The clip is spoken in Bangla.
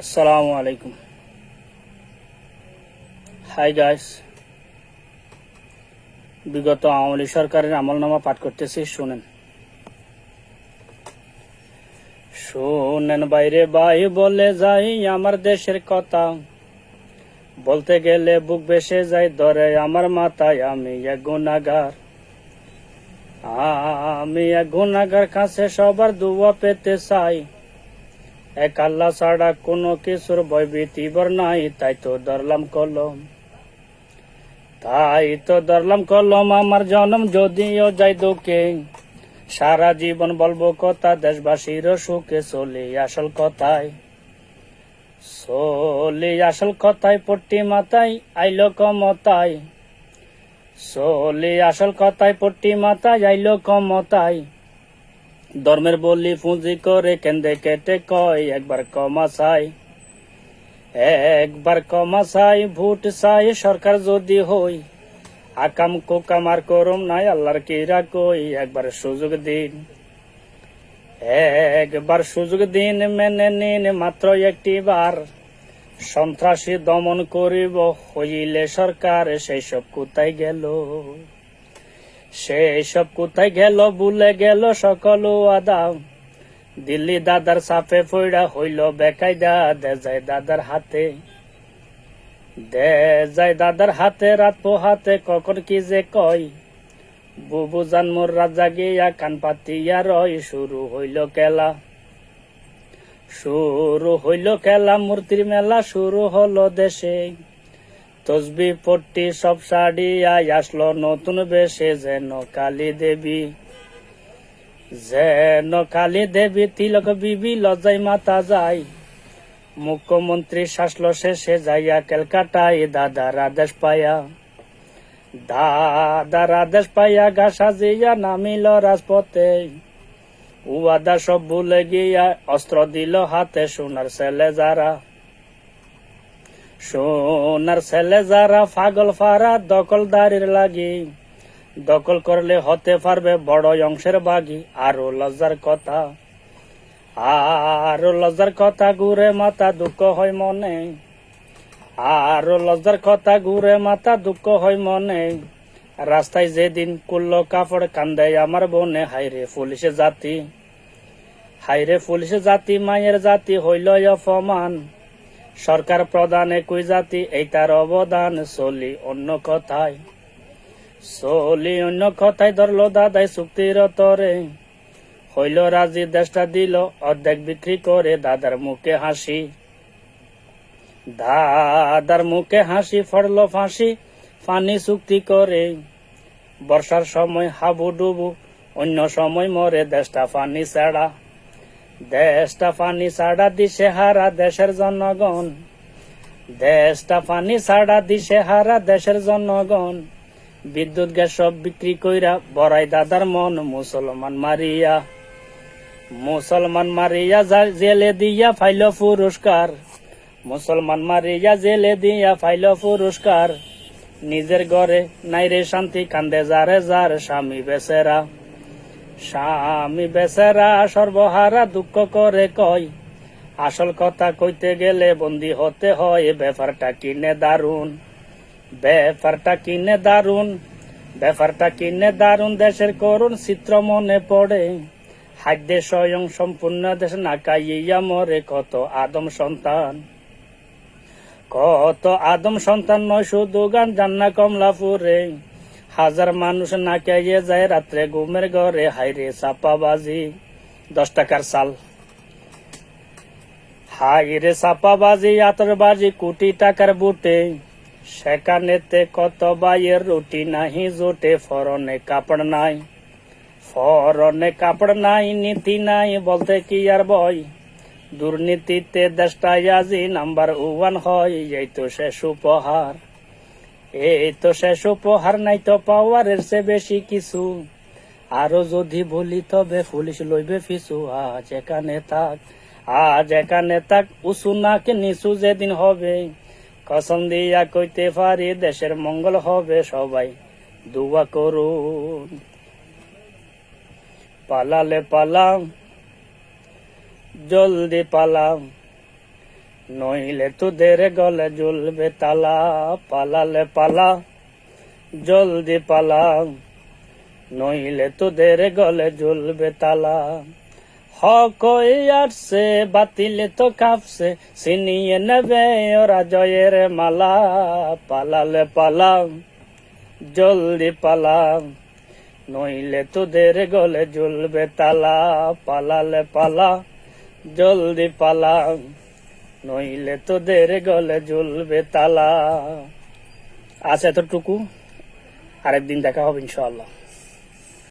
আসসালামু আলাইকুম। হাই গাইস বিগত আওয়ামী সরকারের আমলনামা পাঠ করতেছি, শুনেন। শুনেন বাইরে বাই বলে যাই আমার দেশের কথা। বলতে গেলে বুক বেসে যায় ধরে, আমার মাথায় আমি এক গুণাগার আমি এক গুণাগার কাছে সবার দুয়া পেতে চাই। এক আল্লাহ ছাড়া কোনো কিছুর ভয়ভীতিবর নাই, তাই তো ধরলাম কলম। তাই তো ধরলাম কলম, আমার জনম যদিও যাই দুঃখে। সারা জীবন বলব কথা, দেশবাসীর সুখে চলি আসল কথায় চলি আসল কথায় পট্টি মাথায় আইলো কমতায় চলি আসল কথায় পট্টি মাথায় আইলো কমতায় ধর্মের বলি পুঁজি করে কেন্দ্রে কেটে কয়, একবার কমা চাই, একবার কমা চাই, ভোট চাই, সরকার যদি হই, আকাম কুকাম আর করম নাই, আল্লাহর কিরা কই, একবার সুযোগ দিন। একবার সুযোগ দিন মেনে নিন মাত্র একটি বার, সন্ত্রাসী দমন করিব, হইলে সরকার সেই সব কোথায় গেল? সেই সব কোথায় গেল, ভুলে গেল সকল আদা দিল্লি দাদার সাপে পইড়া হইল বেকায়দা, দে যায় দাদার হাতে। দে যায় দাদার হাতে, রাত পোহাতে কখন কি যে কয়। বুবু জানমোর রাজা গিয়া কান পাতিয়া রয়, শুরু হইল খেলা। শুরু হইল খেলা, মূর্তির মেলা শুরু হলো দেশে। তসবি পট্টি সব সারিয়াই আসলো নতুন বেশে যেন কালী দেবী। যেন কালী দেবী তিলক বিবি লজ্জাই মাতা যায়। মুখ্যমন্ত্রী শাসলো শেষে যাইয়া ক্যালকাটায় দাদার আদেশ পায়া দাদার আদেশ পাইয়া গা সাজিয়া নামিল রাজপথে। উয়াদা সব ভুলে গিয়া অস্ত্র দিল হাতে সোনার ছেলে যারা। সোনার ছেলে যারা পাগল ফারা দখলদারির লাগি, দখল করলে হতে পারবে বড় অংশের বাগি। আরও লজ্জার কথা, আরও লজ্জার কথা ঘুরে মাথা দুঃখ হয় মনে। আরও লজ্জার কথা ঘুরে মাথা দুঃখ হয় মনে। রাস্তায় যেদিন কুল্ল কাপড় কান্দে আমার বনে হাইরে পুলিশে জাতি হাইরে পুলিশে জাতি, মায়ের জাতি হইল অপমান। সরকার প্রধান একই জাতি, এই তার অবদান। চলি অন্য কথায় চলি অন্য কথায় ধরলো দাদাই চুক্তির তরে। হইল রাজি, দেশটা দিল, অর্ধেক বিক্রি করে দাদার মুখে হাসি। দাদার মুখে হাসি, ফড়লো ফাঁসি পানি চুক্তি করে। বর্ষার সময় হাবু ডুবু অন্য সময় মরে, দেশটা পানি ছাড়া। দেশটা পানি ছাড়া দিশে হারা দেশের জনগণ। দেশটা পানি ছাড়া দিশে হারা দেশের জনগণ। বিদ্যুৎ গ্যাস সব বিক্রি কইরা বড়াই দাদার মন মুসলমান মারিয়া। মুসলমান মারিয়া জেলে দিয়া ফাইল পুরস্কার। মুসলমান মারিয়া জেলে দিয়া ফাইল পুরস্কার। নিজের ঘরে নাইরে শান্তি, কান্দে যারে যার স্বামী বেচেরা। স্বামী বেচারা সর্বহারা দুঃখ করে কয়। আসল কথা কইতে গেলে বন্দি হতে হয় ব্যাপারটা কিনে দারুণ ব্যাপারটা কিনে দারুণ ব্যাপারটা কিনে দারুণ দেশের করুন চিত্র মনে পড়ে। হাদ্যে স্বয়ং সম্পূর্ণ দেশ না কাইয়া মরে, কত আদম সন্তান। কত আদম সন্তান নয়, শুধু গান জান্না কমলাপুরে। হাজার মানুষ না খাইয়ে যায় রাত্রে ঘুমের ঘরে। হাইরে চাপাবাজি। দশ টাকার চাল। হাইরে চাপাবাজি, আতরবাজি, কোটি টাকার বুটে। সেখানেতে কত বাইয়ের রুটি নাহি, জোটে ফরনে কাপড় নাই। ফরনে কাপড় নাই, নীতি নাই, বলতে কি আর বয় দুর্নীতিতে দেশটাই আজি নাম্বার ওয়ান হয়, এই তো শেষ উপহার। এই তো শেষ উপহার, নাই তো পাওয়ারের সে বেশি কিছু। আরও যদি বলি তবে পুলিশ লইবে ফিসু। আজ এখানে থাক, আজ এখানে থাক, উসু নাকে নিচু যেদিন হবে। কসম দিয়া কইতে পারি, দেশের মঙ্গল হবে সবাই। দুয়া করুন। পালালে পালাম, জলদি পালাম। নইলে তোদের গলে জ্বলবে তালা, পালালে পালা, জলদি পালা। নইলে তোদের গলে জ্বলবে তালা। হক আসছে বাতিলে তো কাঁপছে, ছিনিয়ে নেবে ওরা জয়ের মালা। পালালে পালা, জলদি পালা। নইলে তোদের গলে জ্বলবে তালা, পালালে পালা, জলদি পালা। নইলে তোদের গলে জ্বলবে তালা। আছে এতটুকু। আরেকদিন দেখা হবে ইনশাআল্লাহ।